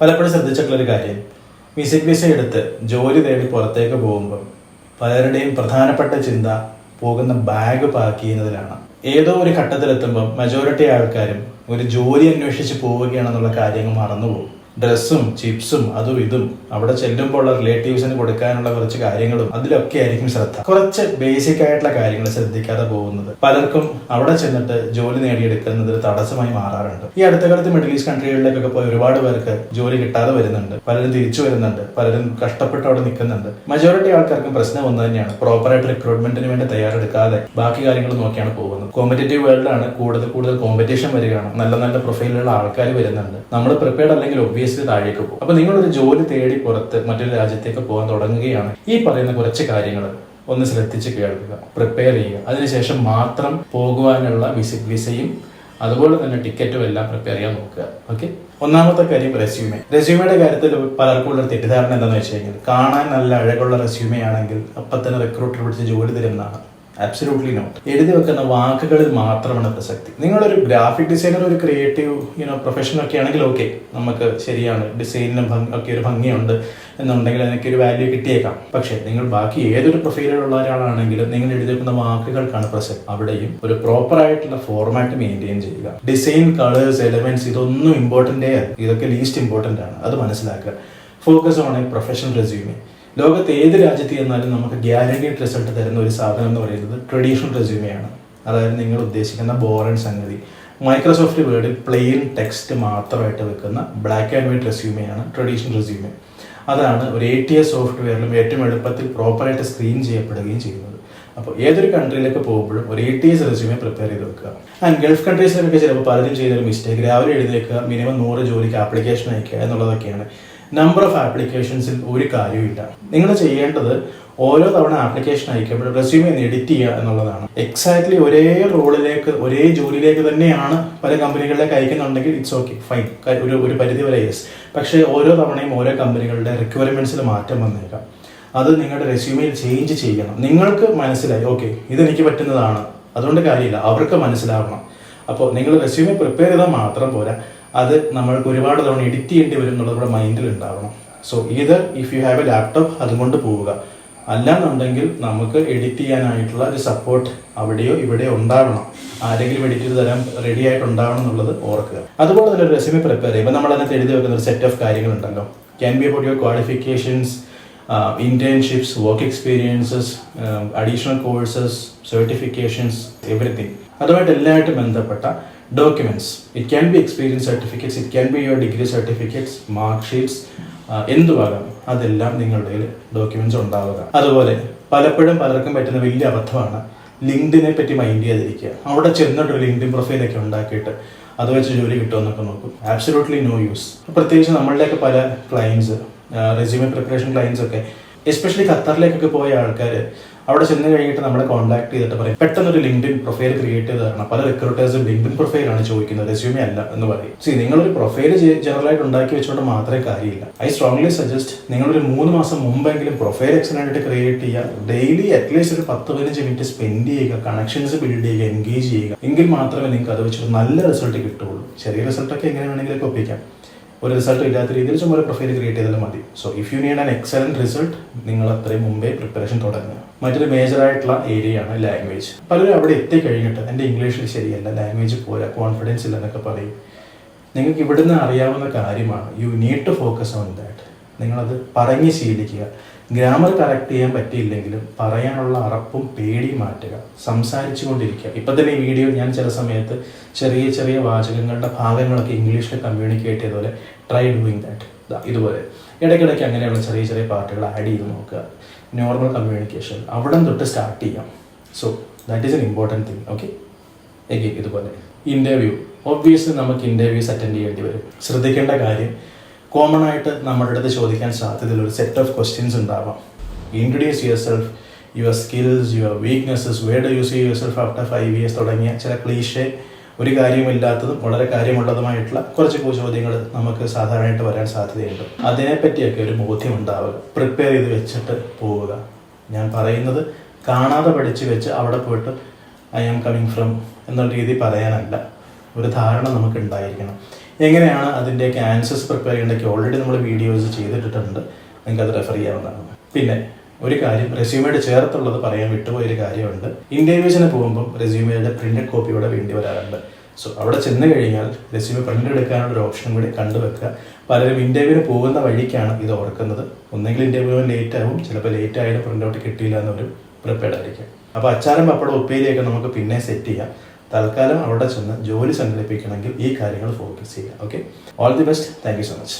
പലപ്പോഴും ശ്രദ്ധിച്ചിട്ടുള്ള ഒരു കാര്യം മ്യൂസിക് വിസ എടുത്ത് ജോലി തേടി പുറത്തേക്ക് പോകുമ്പോൾ പലരുടെയും പ്രധാനപ്പെട്ട ചിന്ത പോകുന്ന ബാഗ് പാക്ക് ചെയ്യുന്നതിലാണ്. ഏതോ ഒരു ഘട്ടത്തിലെത്തുമ്പോൾ മെജോറിറ്റി ആൾക്കാരും ഒരു ജോലി അന്വേഷിച്ച് പോവുകയാണെന്നുള്ള കാര്യങ്ങൾ മറന്നുപോകും. ഡ്രസ്സും ചിപ്സും അതും ഇതും അവിടെ ചെല്ലുമ്പോൾ ഉള്ള റിലേറ്റീവ്സിന് കൊടുക്കാനുള്ള കുറച്ച് കാര്യങ്ങളും അതിലൊക്കെ ആയിരിക്കും ശ്രദ്ധ. കുറച്ച് ബേസിക് ആയിട്ടുള്ള കാര്യങ്ങൾ ശ്രദ്ധിക്കാതെ പോകുന്നത്. പലർക്കും അവിടെ ചെന്നിട്ട് ജോലി നേടിയെടുക്കുന്നത് ഒരു തടസ്സമായി മാറാറുണ്ട്. ഈ അടുത്ത കാലത്ത് മിഡിൽ ഈസ്റ്റ് കൺട്രികളിലേക്കൊക്കെ പോയി ഒരുപാട് പേർക്ക് ജോലി കിട്ടാതെ വരുന്നുണ്ട്. പലരും തിരിച്ചു വരുന്നുണ്ട്. പലരും കഷ്ടപ്പെട്ട് അവിടെ നിൽക്കുന്നുണ്ട്. മെജോറിറ്റി ആൾക്കാർക്കും പ്രശ്നം ഒന്ന് തന്നെയാണ്. പ്രോപ്പറായിട്ട് റിക്രൂട്ട്മെന്റിന് വേണ്ടി തയ്യാറെടുക്കാതെ ബാക്കി കാര്യങ്ങൾ നോക്കിയാണ് പോകുന്നത്. കോമ്പറ്റേറ്റീവ് വേൾഡിലാണ് കൂടുതൽ കൂടുതൽ കോമ്പറ്റീഷൻ വരികയാണ്. നല്ല നല്ല പ്രൊഫൈലുള്ള ആൾക്കാർ വരുന്നുണ്ട്. നമ്മൾ പ്രിപ്പയർഡ് അല്ലെങ്കിൽ ഒബ്വിയസ്ലി താഴേക്ക് പോകും. അപ്പൊ നിങ്ങളൊരു ജോലി തേടി പുറത്ത് മറ്റൊരു രാജ്യത്തേക്ക് പോകാൻ തുടങ്ങുകയാണ് ഈ പറയുന്ന കുറച്ച് കാര്യങ്ങൾ ഒന്ന് ശ്രദ്ധിച്ച് കേൾക്കുക പ്രിപ്പയർ ചെയ്യുക. അതിനുശേഷം മാത്രം പോകുവാനുള്ള വിസ വിസയും അതുപോലെ തന്നെ ടിക്കറ്റും എല്ലാം പ്രിപ്പയർ ചെയ്യാൻ നോക്കുക. ഓക്കെ ഒന്നാമത്തെ കാര്യം റെസ്യൂമേ റെസ്യൂമയുടെ കാര്യത്തിൽ പലർക്കും ഉള്ള തെറ്റിദ്ധാരണ എന്താണെന്ന് വെച്ച് കഴിഞ്ഞാൽ കാണാൻ നല്ല അഴകുള്ള റെസ്യൂമേ ആണെങ്കിൽ അപ്പം തന്നെ റിക്രൂട്ടർ പിടിച്ച് ജോലി തരുന്നതാണ്. അബ്സല്യൂട്ട്ലി നോട്ട് എഴുതി വെക്കുന്ന വാക്കുകളിൽ മാത്രമാണ് പ്രസക്തി നിങ്ങളൊരു ഗ്രാഫിക് ഡിസൈനർ ഒരു ക്രിയേറ്റീവ് യുനോ പ്രൊഫഷൻ ഒക്കെ ആണെങ്കിൽ ഓക്കെ നമുക്ക് ശരിയാണ്. ഡിസൈനിന് ഒക്കെ ഒരു ഭംഗിയുണ്ട് എന്നുണ്ടെങ്കിൽ അതിനൊക്കെ ഒരു വാല്യൂ കിട്ടിയേക്കാം. പക്ഷേ നിങ്ങൾ ബാക്കി ഏതൊരു പ്രൊഫൈലിലുള്ള ഒരാളാണെങ്കിലും നിങ്ങൾ എഴുതി വെക്കുന്ന വാക്കുകൾക്കാണ് പ്രസക്തി അവിടെയും ഒരു പ്രോപ്പർ ആയിട്ടുള്ള ഫോർമാറ്റ് മെയിന്റെയിൻ ചെയ്യുക. ഡിസൈൻ കളേഴ്സ് എലമെന്റ്സ് ഇതൊന്നും ഇമ്പോർട്ടന്റേ ഇതൊക്കെ ലീസ്റ്റ് ഇമ്പോർട്ടന്റ് ആണ്. അത് മനസ്സിലാക്കുക. Focus on a professional resume ലോകത്ത് ഏത് രാജ്യത്ത് ചെന്നാലും നമുക്ക് ഗ്യാരണ്ടീഡ് റിസൾട്ട് തരുന്ന ഒരു സാധനം എന്ന് പറയുന്നത് ട്രഡീഷണൽ റെസ്യൂമെയാണ് അതായത് നിങ്ങൾ ഉദ്ദേശിക്കുന്ന ബോറൻ സംഗതി. മൈക്രോസോഫ്റ്റ് വേർഡിൽ പ്ലെയിൻ ടെക്സ്റ്റ് മാത്രമായിട്ട് വെക്കുന്ന ബ്ലാക്ക് ആൻഡ് വൈറ്റ് റെസ്യൂമെയാണ് ട്രഡീഷണൽ റെസ്യൂമെ അതാണ് ഒരു എ ടി എസ് സോഫ്റ്റ്വെയറിലും ഏറ്റവും എളുപ്പത്തിൽ പ്രോപ്പറായിട്ട് സ്ക്രീൻ ചെയ്യപ്പെടുകയും ചെയ്യുന്നത്. അപ്പോൾ ഏതൊരു കൺട്രിയിലേക്ക് പോകുമ്പോഴും ഒരു A T S resume prepare ചെയ്ത് വെക്കുക. ആൻഡ് ഗൾഫ് കൺട്രീസിലൊക്കെ ചിലപ്പോൾ പലരും ചെയ്യുന്ന ഒരു മിസ്റ്റേക്ക് രാവിലെ എഴുതിയേക്കുക മിനിമം നൂറ് ജോലിക്ക് ആപ്ലിക്കേഷൻ അയക്കുക എന്നുള്ളതൊക്കെയാണ്. നമ്പർ ഓഫ് ആപ്ലിക്കേഷൻസിൽ ഒരു കാര്യമില്ല നിങ്ങൾ ചെയ്യേണ്ടത് ഓരോ തവണ ആപ്ലിക്കേഷൻ അയക്കുമ്പോൾ റെസ്യൂമെ ഒന്ന് എഡിറ്റ് ചെയ്യുക എന്നുള്ളതാണ്. എക്സാക്ട്ലി ഒരേ റോളിലേക്ക് ഒരേ ജോലിയിലേക്ക് തന്നെയാണ് പല കമ്പനികളിലേക്ക് അയക്കുന്നുണ്ടെങ്കിൽ ഇറ്റ്സ് ഓക്കെ ഫൈൻ ഒരു ഒരു പരിധി വരെ യെസ് പക്ഷേ ഓരോ തവണയും ഓരോ കമ്പനികളുടെ റിക്വയർമെന്റ്സിൽ മാറ്റം വന്നേക്കാം. അത് നിങ്ങളുടെ റെസ്യൂമെയിൽ ചേഞ്ച് ചെയ്യണം. നിങ്ങൾക്ക് മനസ്സിലായി ഓക്കെ ഇതെനിക്ക് പറ്റുന്നതാണ്. അതുകൊണ്ട് കാര്യമില്ല അവർക്ക് മനസ്സിലാവണം. അപ്പോൾ നിങ്ങൾ റെസ്യൂമെ പ്രിപ്പയർ ചെയ്താൽ മാത്രം പോരാ. അത് നമ്മൾക്ക് ഒരുപാട് തവണ എഡിറ്റ് ചെയ്യേണ്ടി വരും എന്നുള്ളത് നമ്മുടെ മൈൻഡിൽ ഉണ്ടാവണം. സോ ഇത് if you have a laptop അതുകൊണ്ട് പോവുക. അല്ലാന്നുണ്ടെങ്കിൽ നമുക്ക് എഡിറ്റ് ചെയ്യാനായിട്ടുള്ള ഒരു സപ്പോർട്ട് അവിടെയോ ഇവിടെയോ ഉണ്ടാവണം. ആരെങ്കിലും എഡിറ്റ് ചെയ്ത് തരാൻ റെഡി ആയിട്ട് ഉണ്ടാവണം എന്നുള്ളത് ഓർക്കുക. അതുപോലെ തന്നെ ഒരു റെസ്യൂമെ പ്രിപ്പയർ ചെയ്യുമ്പോൾ നമ്മൾ അതിനകത്ത് എഴുതി വെക്കുന്ന ഒരു set of കാര്യങ്ങളുണ്ടല്ലോ. Can be about your qualifications internships work experiences additional courses certifications everything അതുമായിട്ട് എല്ലാമായിട്ട് ബന്ധപ്പെട്ട documents it can be experience certificates it can be your degree certificates mark sheets എന്തുവാകാം അതെല്ലാം നിങ്ങളുടെ കയ്യിൽ ഡോക്യുമെന്റ്സ് ഉണ്ടാവുക. അതുപോലെ പലപ്പോഴും പലർക്കും പറ്റുന്ന വലിയ അബദ്ധമാണ് ലിങ്ക്ഡിനെ പറ്റി മൈൻഡ് ചെയ്തിരിക്കുക അവിടെ ചെന്നിട്ട് ഒരു ലിങ്ക്ഡിൻ പ്രൊഫൈലൊക്കെ ഉണ്ടാക്കിയിട്ട് അത് വെച്ച് ജോലി കിട്ടുമെന്നൊക്കെ നോക്കും. ആബ്സലൂട്ട്ലി നോ യൂസ് പ്രത്യേകിച്ച് നമ്മളുടെയൊക്കെ പല ക്ലയൻസ് റെസ്യൂമെ പ്രിപ്പറേഷൻ ക്ലയൻസ് ഒക്കെ എസ്പെഷ്യലി ഖത്തറിലേക്കൊക്കെ പോയ ആൾക്കാർ അവിടെ ചെന്ന് കഴിഞ്ഞിട്ട് നമ്മളെ കോൺടാക്ട് ചെയ്തിട്ട് പറയും. പെട്ടെന്ന് ഒരു ലിങ്ക്ഡിൻ പ്രൊഫൈൽ ക്രിയേറ്റ് ചെയ്ത് തരണം. പല റിക്രൂട്ടേഴ്സും ലിങ്ക്ഡിൻ പ്രൊഫൈലാണ് ചോദിക്കുന്നത് റെസ്യൂമേ അല്ല എന്ന് പറയും. സി നിങ്ങളൊരു പ്രൊഫൈൽ ജനറൽ ആയിട്ട് ഉണ്ടാക്കി വെച്ചുകൊണ്ട് മാത്രമേ കാര്യമില്ല. ഐ സ്ട്രോങ്ലി സജസ്റ്റ് നിങ്ങളൊരു മൂന്ന് മാസം മുമ്പെങ്കിലും പ്രൊഫൈൽ എക്സലന്റ് ക്രിയേറ്റ് ചെയ്യുക ഡെയിലി അറ്റ്ലീസ്റ്റ് ഒരു പത്ത് പതിനഞ്ച് മിനിറ്റ് സ്പെൻഡ് ചെയ്യുക കണക്ഷൻസ് ബിൽഡ് ചെയ്യുക എൻഗേജ് ചെയ്യുക. എങ്കിൽ മാത്രമേ നിങ്ങൾക്ക് അത് വെച്ചിട്ട് നല്ല റിസൾട്ട് കിട്ടുള്ളൂ ചെറിയ റിസൾട്ടൊക്കെ എങ്ങനെ വേണമെങ്കിലും ഒപ്പിക്കാം. ഒരു റിസൾട്ട് ഇല്ലാത്ത രീതിയിൽ ചുമ്മാ ഒരു പ്രൊഫൈൽ ക്രിയേറ്റ് ചെയ്താലും മതി. So if you need an excellent result നിങ്ങൾ അത്രയും മുമ്പേ പ്രിപ്പറേഷൻ തുടങ്ങുക. മറ്റൊരു മേജർ ആയിട്ടുള്ള ഏരിയയാണ് ലാംഗ്വേജ് പലരും അവിടെ എത്തിക്കഴിഞ്ഞിട്ട് എന്റെ ഇംഗ്ലീഷിൽ ശരിയല്ല ലാംഗ്വേജ് പോരാ കോൺഫിഡൻസ് ഇല്ല എന്നൊക്കെ പറയും. നിങ്ങൾക്ക് ഇവിടുന്ന് അറിയാവുന്ന കാര്യമാണ് you need to focus on that നിങ്ങളത് പറഞ്ഞ് ശീലിക്കുക. ഗ്രാമർ കറക്റ്റ് ചെയ്യാൻ പറ്റിയില്ലെങ്കിലും പറയാനുള്ള അറപ്പും പേടിയും മാറ്റുക. സംസാരിച്ചു കൊണ്ടിരിക്കുക ഇപ്പം തന്നെ ഈ വീഡിയോ ഞാൻ ചില സമയത്ത് ചെറിയ ചെറിയ വാചകങ്ങളുടെ ഭാഗങ്ങളൊക്കെ ഇംഗ്ലീഷിൽ കമ്മ്യൂണിക്കേറ്റ് ചെയ്തപോലെ ട്രൈ ഡൂയിങ് ദാറ്റ് ഇതുപോലെ. ഇടയ്ക്കിടയ്ക്ക് അങ്ങനെയുള്ള ചെറിയ ചെറിയ പാർട്ടുകൾ ആഡ് ചെയ്ത് നോക്കുക. നോർമൽ കമ്മ്യൂണിക്കേഷൻ അവിടെ തൊട്ട് സ്റ്റാർട്ട് ചെയ്യാം. So that is an important thing okay again ഇതുപോലെ. ഇന്റർവ്യൂ ഒബ്വിയസ്ലി നമുക്ക് ഇന്റർവ്യൂസ് അറ്റൻഡ് ചെയ്യേണ്ടി വരും. ശ്രദ്ധിക്കേണ്ട കാര്യം കോമൺ ആയിട്ട് നമ്മുടെ അടുത്ത് ചോദിക്കാൻ സാധ്യതയുള്ള ഒരു സെറ്റ് ഓഫ് ക്വസ്റ്റ്യൻസ് ഉണ്ടാവാം. Introduce yourself your skills your weaknesses where do use yourself after five years തുടങ്ങിയ ചില ക്ലീഷെ ഒരു കാര്യമില്ലാത്തതും വളരെ കാര്യമുള്ളതുമായിട്ടുള്ള കുറച്ച് ചോദ്യങ്ങൾ നമുക്ക് സാധാരണയായിട്ട് വരാൻ സാധ്യതയുണ്ട്. അതിനെപ്പറ്റിയൊക്കെ ഒരു ബോധ്യം ഉണ്ടാവുക. പ്രിപ്പയർ ചെയ്ത് വെച്ചിട്ട് പോവുക. ഞാൻ പറയുന്നത് കാണാതെ പഠിച്ച് വെച്ച് അവിടെ പോയിട്ട് ഐ ആം കമ്മിങ് ഫ്രം എന്നുള്ള രീതി പറയാനല്ല. ഒരു ധാരണ നമുക്ക് ഉണ്ടായിരിക്കണം എങ്ങനെയാണ് അതിന്റെയൊക്കെ ആൻസേഴ്സ് പ്രിപ്പയർ ചെയ്യേണ്ടതൊക്കെ ഓൾറെഡി നമ്മൾ വീഡിയോസ് ചെയ്തിട്ടിട്ടുണ്ട്. നിങ്ങൾക്ക് അത് റെഫർ ചെയ്യാവുന്നതാണ്. പിന്നെ ഒരു കാര്യം റെസ്യൂമേഡ് ചേർത്തുള്ളത് പറയാൻ വിട്ടുപോയൊരു കാര്യമുണ്ട്. ഇന്റർവ്യൂസിന് പോകുമ്പോൾ റെസ്യൂമേയുടെ പ്രിന്റഡ് കോപ്പിയോടെ വേണ്ടി വരാറുണ്ട്. സോ അവിടെ ചെന്ന് കഴിഞ്ഞാൽ റെസ്യൂമേ പ്രിന്റ് എടുക്കാനുള്ള ഒരു ഓപ്ഷൻ കൂടി കണ്ടുവെക്കുക. പലരും ഇന്റർവ്യൂവിന് പോകുന്ന വഴിക്കാണ് ഇത് ഓർക്കുന്നത്. ഒന്നെങ്കിൽ ഇന്റർവ്യൂ ലേറ്റ് ആവും. ചിലപ്പോൾ ലേറ്റ് ആയാലും പ്രിന്റ് ഔട്ട് കിട്ടിയില്ല എന്നൊരു പ്രിപ്പയർഡ് ആയിരിക്കും. അപ്പോൾ അച്ചാരം പപ്പടം ഉപ്പേരിയൊക്കെ നമുക്ക് പിന്നെ സെറ്റ് ചെയ്യാം. തൽക്കാലം അവിടെ ചെന്ന് ജോലി സംഘടിപ്പിക്കണമെങ്കിൽ ഈ കാര്യങ്ങൾ ഫോക്കസ് ചെയ്യുക. Okay all the best thank so much